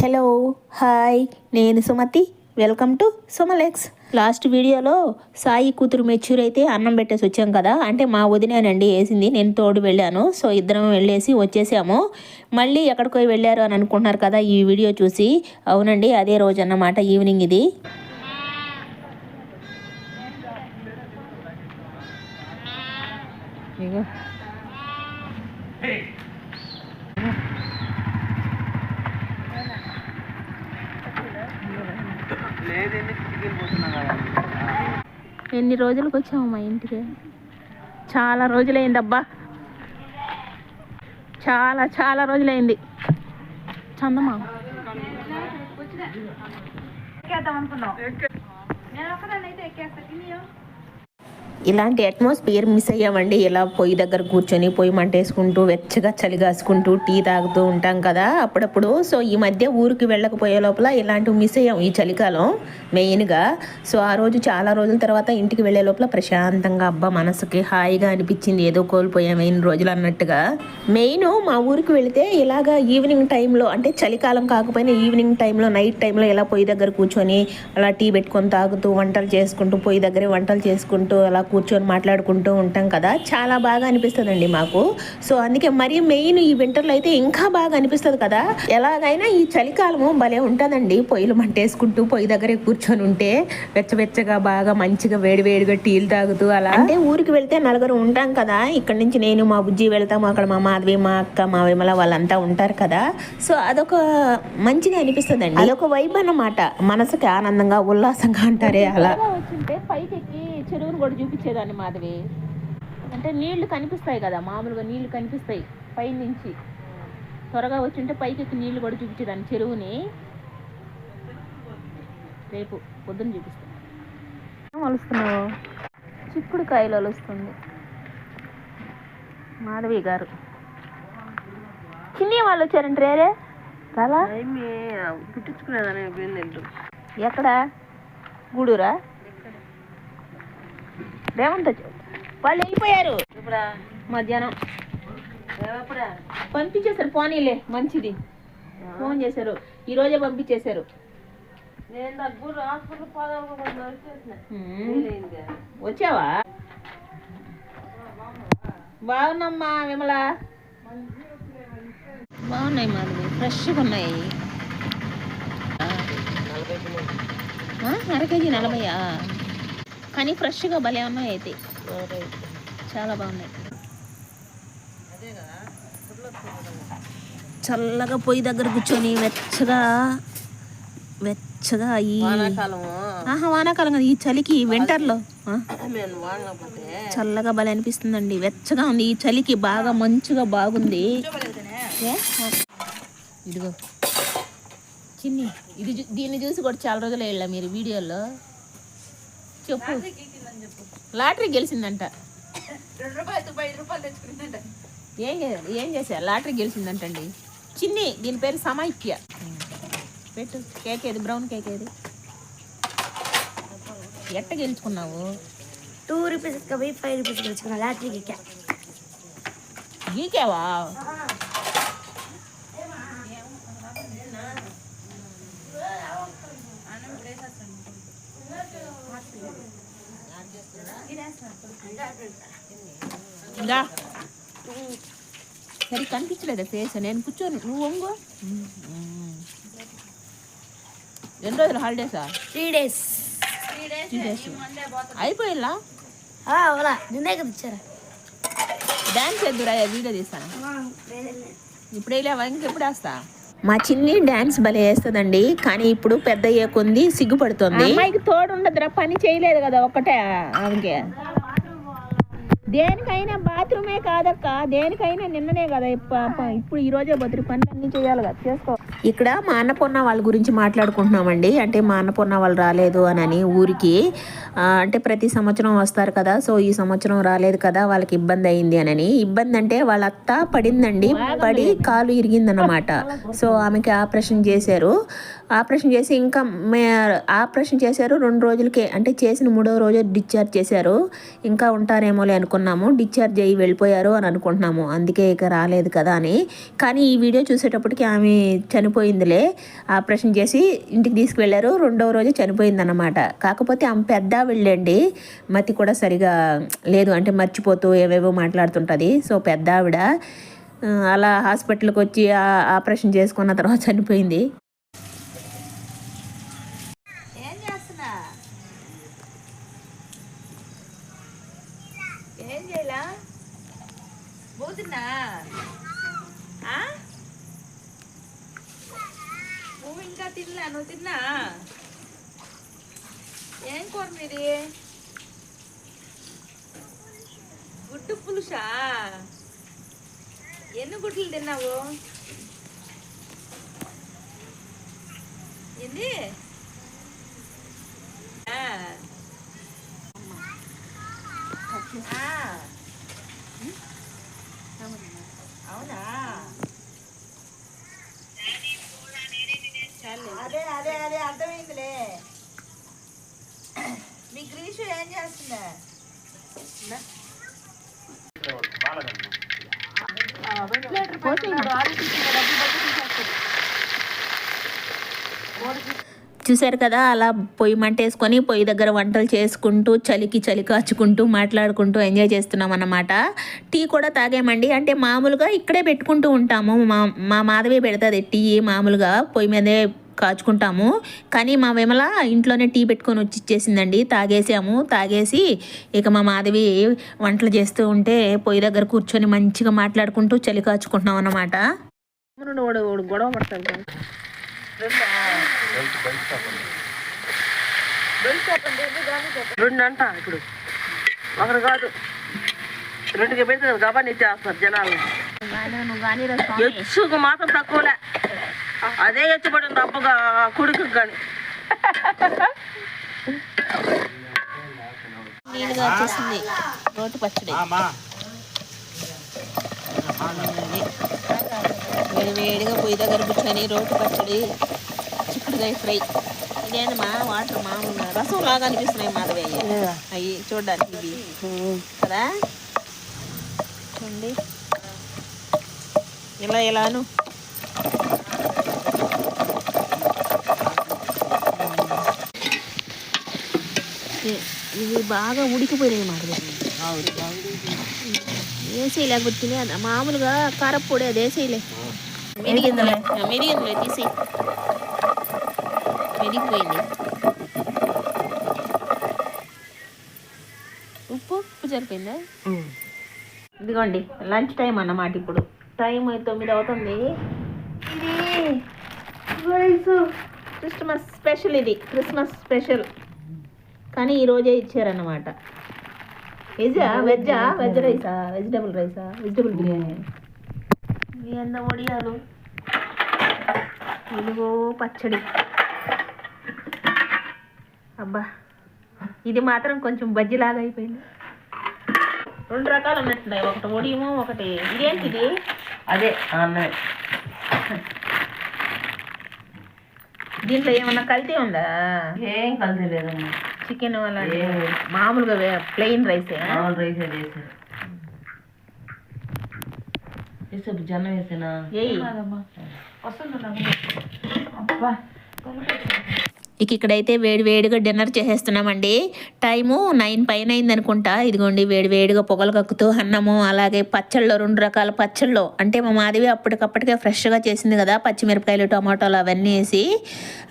Hello hi నేను Sumathi. Welcome to సుమలెక్స్ last వీడియోలో సాయి కూతురు మెచ్యూర్ అయితే అన్నం పెట్టేసి వచ్చాం కదా. అంటే మా వదినేనండి వేసింది. నేను తోడు వెళ్ళాను. సో ఇద్దరం వెళ్ళేసి వచ్చేసాము. మళ్ళీ ఎక్కడికో వెళ్ళారు అని అనుకుంటున్నారు కదా ఈ వీడియో చూసి. అవునండి అదే రోజు అన్నమాట ఈవినింగ్ ఇది. ఇగో లేదండి చికెన్ పోతున్నా కదా ఎన్ని రోజులకు వచ్చాము మా ఇంటికి? చాలా రోజులైందబ్బా. చాలా చాలా రోజులైంది. చందమా? ఎక్కేద్దాం అనుకున్నాం నేను ఒక్కదాన్ని అయితే ఎక్కేస్తా. తినియో? ఇలాంటి అట్మాస్ఫియర్ మిస్ అయ్యామండి. ఇలా పొయ్యి దగ్గర కూర్చొని పొయ్యి మంటేసుకుంటూ వెచ్చగా చలి కాసుకుంటూ టీ తాగుతూ ఉంటాం కదా అప్పుడప్పుడు. సో ఈ మధ్య ఊరికి వెళ్ళకపోయే లోపల ఇలాంటివి మిస్ అయ్యాం ఈ చలికాలం మెయిన్గా సో ఆ రోజు చాలా రోజుల తర్వాత ఇంటికి వెళ్ళే లోపల ప్రశాంతంగా అబ్బా మనసుకి హాయిగా అనిపించింది. ఏదో కోల్పోయాం ఎన్ని రోజులు అన్నట్టుగా. మెయిన్ మా ఊరికి వెళితే ఇలాగా ఈవినింగ్ టైంలో అంటే చలికాలం కాకపోయినా ఈవినింగ్ టైంలో నైట్ టైంలో ఇలా పొయ్యి దగ్గర కూర్చొని అలా టీ పెట్టుకొని తాగుతూ వంటలు చేసుకుంటూ పొయ్యి దగ్గరే వంటలు చేసుకుంటూ అలా కూర్చొని మాట్లాడుకుంటూ ఉంటాం కదా చాలా బాగా అనిపిస్తుందండి మాకు. సో అందుకే మరి మెయిన్ ఈ వింటర్లో అయితే ఇంకా బాగా అనిపిస్తుంది కదా. ఎలాగైనా ఈ చలికాలము భలే ఉంటుందండి. పొయ్యిలు మంటేసుకుంటూ పొయ్యి దగ్గరే కూర్చొని ఉంటే వెచ్చవెచ్చగా బాగా మంచిగా వేడివేడిగా టీలు తాగుతూ అలా. అంటే ఊరికి వెళ్తే నలుగురు ఉంటాం కదా. ఇక్కడ నుంచి నేను మా బుజ్జి వెళ్తాము అక్కడ మా మాధవి మా అక్క మా విమల వాళ్ళంతా ఉంటారు కదా. సో అదొక మంచిగా అనిపిస్తుందండి. అదొక వైబ్ అన్నమాట. మనసుకి ఆనందంగా ఉల్లాసంగా అంటారే అలా. వచ్చింటే పైకి చెరువును కూడా చూపించేదాన్ని మాధవి. అంటే నీళ్ళు కనిపిస్తాయి కదా మామూలుగా నీళ్ళు కనిపిస్తాయి పై నుంచి త్వరగా వచ్చింటే పైకి ఎక్కి నీళ్ళు కూడా చూపించేదాన్ని చెరువుని. రేపు పొద్దున్న చూపిస్తాను ఏం వలుస్తున్నావు చిక్కుడు కాయలు వలుస్తుంది మాధవి గారు. చిన్ని వాళ్ళు వచ్చారంటే రేరే? పోయింది ఎక్కడ? గూడూరా? రేవంత్ వాళ్ళు వెళ్ళిపోయారు. ఇప్పుడా మధ్యాహ్నం. పంపించేశారు పోనీలే మంచిది. ఫోన్ చేశారు ఈ రోజే పంపించేశారు. వచ్చావా? బాగున్నామ్మా విమల. బాగున్నాయి మాధవి ఫ్రెష్గా ఉన్నాయి. ఆ, అర కేజీ నలభైయా కానీ ఫ్రెష్గా భలే ఉన్నాయి అయితే. చాలా బాగున్నాయి. చల్లగా పొయ్యి దగ్గర కూర్చొని వెచ్చగా వెచ్చగా ఈ ఆహా వానాకాలం కదా ఈ చలికి వింటర్లో చల్లగా భలే అనిపిస్తుందండి. వెచ్చగా ఉంది. ఈ చలికి బాగా మంచుగా బాగుంది. ఇదిగో. చిన్ని ఇది దీన్ని చూసి కూడా చాలా రోజులు వెళ్ళా మీరు వీడియోలో? చెప్పు. లాటరీ గెలిచిందంట. ఏం ఏం చేశా లాటరీ గెలిచిందంటండి. చిన్ని దీని పేరు సమైక్య. పెట్టు కేక్ ఏది? బ్రౌన్ కేక్ ఏది? ఎట్ట గెలుచుకున్నావు? టూ రూపీస్ ఫైవ్ రూపీస్ గెలుచుకున్నా లాటరీకి ఎక్కా గీకావా ఇంకా సరే కనిపించలేదా ఫేస్ నేను కూర్చోను. నువ్వు వంగు. ఎన్ని రోజులు హాలిడేసా త్రీ డేస్ త్రీ డేస్ అయిపోయిలా అవునా నిన్నే కదా ఇచ్చారా? డాన్స్ ఎద్దురా వీడియో తీస్తాను. ఇప్పుడు వేయలేవా ఇంకెప్పుడు వేస్తా? మా చిన్ని డాన్స్ భలే వేస్తుందండి. కానీ ఇప్పుడు పెద్ద అయ్యే కొంది సిగ్గుపడుతుంది. అమ్మాయికి తోడు ఉండదురా పని చేయలేదు కదా ఒక్కటే ఆమెకి. దేనికైనా బాత్రూమే కాదక్క దేనికైనా నిన్ననే కదా ఇప్పుడు ఈ రోజే బతురు పనులన్నీ చేయాలి కదా చేసుకో. ఇక్కడ మా అన్నపూర్ణ వాళ్ళ గురించి మాట్లాడుకుంటున్నామండి. అంటే మా అన్నపూర్ణ వాళ్ళు రాలేదు అని ఊరికి అంటే ప్రతి సంవత్సరం వస్తారు కదా సో ఈ సంవత్సరం రాలేదు కదా వాళ్ళకి ఇబ్బంది అయింది అని ఇబ్బంది అంటే వాళ్ళ అత్త పడిందండి పడి కాలు ఇరిగిందన్నమాట. సో ఆమెకి ఆపరేషన్ చేశారు. ఆపరేషన్ చేసి ఇంకా ఆపరేషన్ చేశారు రెండు రోజులకే అంటే చేసిన మూడో రోజు డిశ్చార్జ్ చేశారు. ఇంకా ఉంటారేమోలే అనుకున్నాము డిశ్చార్జ్ అయ్యి వెళ్ళిపోయారు అని అనుకుంటున్నాము. అందుకే ఇక రాలేదు కదా అని. కానీ ఈ వీడియో చూసేటప్పటికి ఆమె చనిపోయిందిలే. ఆపరేషన్ చేసి ఇంటికి తీసుకువెళ్ళారు. రెండవ రోజు చనిపోయిందన్నమాట. కాకపోతే ఆమె పెద్ద వెళ్ళండి మతి కూడా సరిగా లేదు. అంటే మర్చిపోతూ ఏవేవో మాట్లాడుతుంటుంది. సో పెద్ద ఆవిడ అలా హాస్పిటల్కి వచ్చి ఆపరేషన్ చేసుకున్న తర్వాత చనిపోయింది ఏం చేస్తున్నా ఏం చేయలా పోతున్నా. ఆ? నువ్వు ఇంకా తినలా నువ్వు తిన్నా? ఏం కూర మీది? గుడ్డు పులుసా? ఎన్ని గుడ్లు తిన్నావు? ఎన్ని ఆ. ఆ. అవునా అదే అదే అదే అర్థమైందిలే. మీ గ్రీషు ఏం చేస్తుందా? చూశారు కదా అలా పొయ్యి మంట వేసుకొని పొయ్యి దగ్గర వంటలు చేసుకుంటూ చలికి చలి కాచుకుంటూ మాట్లాడుకుంటూ ఎంజాయ్ చేస్తున్నాం అన్నమాట టీ కూడా తాగామండి. అంటే మామూలుగా ఇక్కడే పెట్టుకుంటూ ఉంటాము. మా మా మాధవి పెడుతుంది టీ మామూలుగా పొయ్యి మీదే కాచుకుంటాము. కానీ మా విమల ఇంట్లోనే టీ పెట్టుకొని వచ్చి ఇచ్చేసిందండి. తాగేసాము. తాగేసి ఇక మా మాధవి వంటలు చేస్తూ ఉంటే పొయ్యి దగ్గర కూర్చొని మంచిగా మాట్లాడుకుంటూ చలి కాచుకుంటున్నాం అన్నమాట గొడవ పడతాడు. రెండు అంట ఇప్పుడు. ఒకరు కాదు. రెండుకి పెడితే గబాన్ని ఇచ్చేస్తారు జనాలు. ఎచ్చుకు మాత్రం తక్కువలే. అదే ఎచ్చుబడిన తప్పగా కుడికి కానీ. నీళ్ళుగా వచ్చేసింది. రోటి పచ్చడి. వేడి వేడిగా పొయ్యి దగ్గర కూర్చొని రోటి పచ్చడి చిక్కుడుకాయ ఫ్రై. ఇదేందమ్మా వాటర్ మామూలుగా రసం లాగా అనిపిస్తున్నాయి మాధవి అయ్యి. అవి చూడడానికి ఇవి. కదా? చూడండి. ఇలా ఇలాను. ఇవి బాగా ఉడికిపోయినాయి మాధవి. వేసి లేకపోతే తినే మామూలుగా కారపొడి అది వేసేయలే. మెరిగిందిలే మెరిగిందిలే తీసి మెరిగిపోయింది ఉప్పు ఉప్పు సరిపోయిందా ఇదిగోండి లంచ్ టైం అన్నమాట ఇప్పుడు. టైం తొమ్మిది అవుతుంది. ఇది రైస్ క్రిస్మస్ స్పెషల్ ఇది క్రిస్మస్ స్పెషల్. కానీ ఈరోజే ఇచ్చారన్నమాట. వెజ్జా వెజ్జా వెజ్ రైసా వెజిటబుల్ రైసా వెజిటబుల్ బిర్యానీ? ఎంత వడియాలు ఇదిగో పచ్చడి. అబ్బా ఇది మాత్రం కొంచెం బజ్జిలాగా అయిపోయింది. రెండు రకాలు ఉన్నట్టున్నాయి. ఒకటి వడియము ఒకటి ఇదేంటిది? అదే అన్నమే. దీంట్లో ఏమన్నా కల్తీ ఉందా? ఏం కలిసి లేదమ్మా. చికెన్ లేదు. మామూలుగా ప్లెయిన్ రైసే మామూలు రైస్ చేశారు వేసే జనం వేసినా? అబ్బా. ఇక ఇక్కడైతే వేడి వేడిగా డిన్నర్ చేసేస్తున్నామండి. టైము నైన్ పైన అయింది అనుకుంటా. ఇదిగోండి వేడి వేడిగా పొగలు కక్కుతూ అన్నము అలాగే పచ్చళ్ళు రెండు రకాల పచ్చళ్ళు. అంటే మా మాధవి అప్పటికప్పటికే ఫ్రెష్గా చేసింది కదా పచ్చిమిరపకాయలు టమాటోలు అవన్నీ వేసి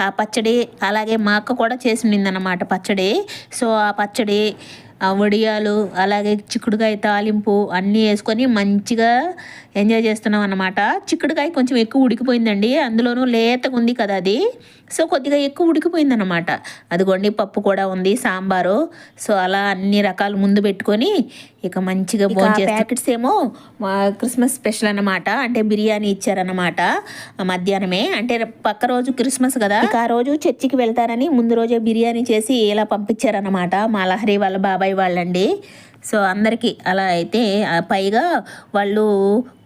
ఆ పచ్చడి అలాగే మా అక్క కూడా చేసింది అన్నమాట పచ్చడి. సో ఆ పచ్చడి ఆ వడియాలు అలాగే చిక్కుడుకాయ తాలింపు అన్నీ వేసుకొని మంచిగా ఎంజాయ్ చేస్తున్నాం అన్నమాట. చిక్కుడుకాయ కొంచెం ఎక్కువ ఉడికిపోయిందండి. అందులోనూ లేతగా ఉంది కదా అది. సో కొద్దిగా ఎక్కువ ఉడికిపోయిందన్నమాట అదిగోండి పప్పు కూడా ఉంది సాంబారు. సో అలా అన్ని రకాలు ముందు పెట్టుకొని ఇక మంచిగా భోజనం ప్యాకెట్స్ ఏమో క్రిస్మస్ స్పెషల్ అన్నమాట. అంటే బిర్యానీ ఇచ్చారన్నమాట. ఆ మధ్యాహ్నమే. అంటే పక్క రోజు క్రిస్మస్ కదా. ఇక ఆ రోజు చర్చికి వెళ్తారని ముందు రోజే బిర్యానీ చేసి ఇలా పంపించారన్నమాట మా లహరి వాళ్ళ బాబాయ్ వాళ్ళండి. సో అందరికీ అలా అయితే పైగా వాళ్ళు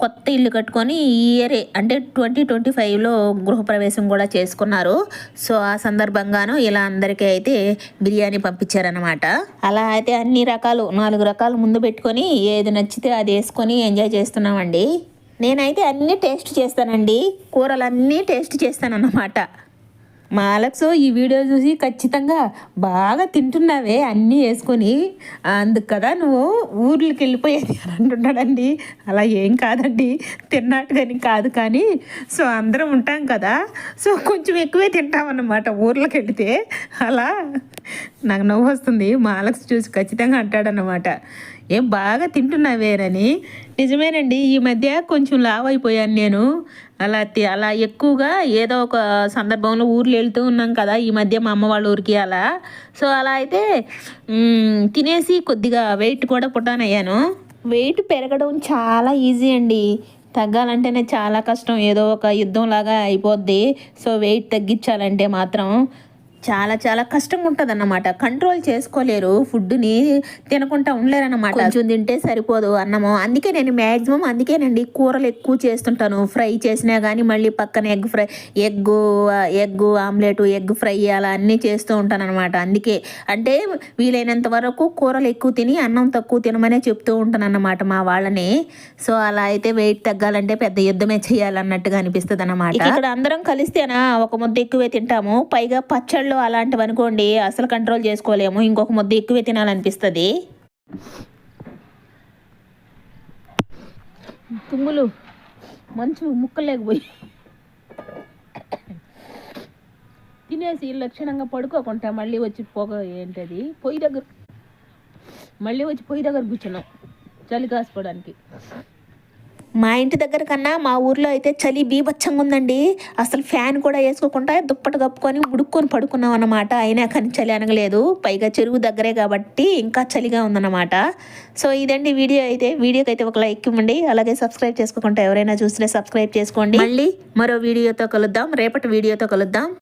కొత్త ఇల్లు కట్టుకొని ఈ ఇయరే అంటే ట్వంటీ ట్వంటీ ఫైవ్లో గృహప్రవేశం కూడా చేసుకున్నారు. సో ఆ సందర్భంగాను ఇలా అందరికీ అయితే బిర్యానీ పంపించారనమాట అలా అయితే అన్ని రకాలు నాలుగు రకాలు ముందు పెట్టుకొని ఏది నచ్చితే అది వేసుకొని ఎంజాయ్ చేస్తున్నామండి. నేనైతే అన్నీ టేస్ట్ చేస్తానండి. కూరలన్నీ టేస్ట్ చేస్తానన్నమాట. మాలక్స్ ఈ వీడియో చూసి ఖచ్చితంగా బాగా తింటున్నావే అన్నీ వేసుకొని. అందుకు కదా నువ్వు ఊర్లకి వెళ్ళిపోయేది అని అంటున్నాడండి అలా ఏం కాదండి. తిన్నట్టుగాని కాదు కానీ సో అందరం ఉంటాం కదా. సో కొంచెం ఎక్కువే తింటామన్నమాట ఊర్లోకి వెళితే. అలా నాకు నవ్వు వస్తుంది. మాలక్స్ చూసి ఖచ్చితంగా అంటాడన్నమాట. ఏం బాగా తింటున్నావేరని నిజమేనండి ఈ మధ్య కొంచెం లావ్ అయిపోయాను నేను. అలా తి- అలా ఎక్కువగా ఏదో ఒక సందర్భంలో ఊర్లు వెళ్తూ ఉన్నాం కదా ఈ మధ్య మా అమ్మ వాళ్ళ ఊరికి అలా. సో అలా అయితే తినేసి కొద్దిగా వెయిట్ కూడా పుట్టానయ్యాను వెయిట్ పెరగడం చాలా ఈజీ అండి. తగ్గాలంటేనే చాలా కష్టం. ఏదో ఒక యుద్ధం లాగా అయిపోద్ది. సో వెయిట్ తగ్గించాలంటే మాత్రం. చాలా చాలా కష్టంగా ఉంటుంది అన్నమాట కంట్రోల్ చేసుకోలేరు. ఫుడ్ని తినకుండా ఉండలేరన్నమాట. కొంచెం తింటే సరిపోదు అన్నము. అందుకే నేను మ్యాక్సిమం అందుకేనండి కూరలు ఎక్కువ చేస్తుంటాను. ఫ్రై చేసినా కానీ మళ్ళీ పక్కన egg fry egg egg omelette egg fry అలా అన్నీ చేస్తూ ఉంటాను అనమాట అందుకే అంటే వీలైనంత వరకు కూరలు ఎక్కువ తిని అన్నం తక్కువ తినమనే చెప్తూ ఉంటాను అన్నమాట మా వాళ్ళని. సో అలా అయితే వెయిట్ తగ్గాలంటే పెద్ద యుద్ధమే చేయాలన్నట్టుగా అనిపిస్తుంది అన్నమాట ఇక్కడ అందరం కలిస్తేనా ఒక ముద్ద ఎక్కువే తింటాము. పైగా పచ్చళ్ళు అలాంటివి అనుకోండి అసలు కంట్రోల్ చేసుకోలేము. ఇంకొక ముద్ద ఎక్కువే తినాలనిపిస్తుంది. తుమ్ములు మంచు ముక్కలేకపోయి. తినేసి లక్షణంగా పడుకోకుండా మళ్ళీ వచ్చి పొగ ఏంటది? పొయ్యి దగ్గర మళ్ళీ వచ్చి పొయ్యి దగ్గర కూర్చున్నాం చలి కాసుకోవడానికి. మా ఇంటి దగ్గర కన్నా మా ఊర్లో అయితే చలి బీభత్సంగా ఉందండి. అసలు ఫ్యాన్ కూడా వేసుకోకుండా దుప్పటి కప్పుకొని ఉడుక్కొని పడుకున్నాం అన్నమాట. అయినా కానీ చలి అనగలేదు. పైగా చెరువు దగ్గరే కాబట్టి ఇంకా చలిగా ఉందన్నమాట. సో ఇదండి వీడియో అయితే. వీడియోకి అయితే ఒక లైక్ ఇవ్వండి. అలాగే సబ్స్క్రైబ్ చేసుకోకుండా ఎవరైనా చూస్తే సబ్స్క్రైబ్ చేసుకోండి. మళ్ళీ మరో వీడియోతో కలుద్దాం. రేపటి వీడియోతో కలుద్దాం.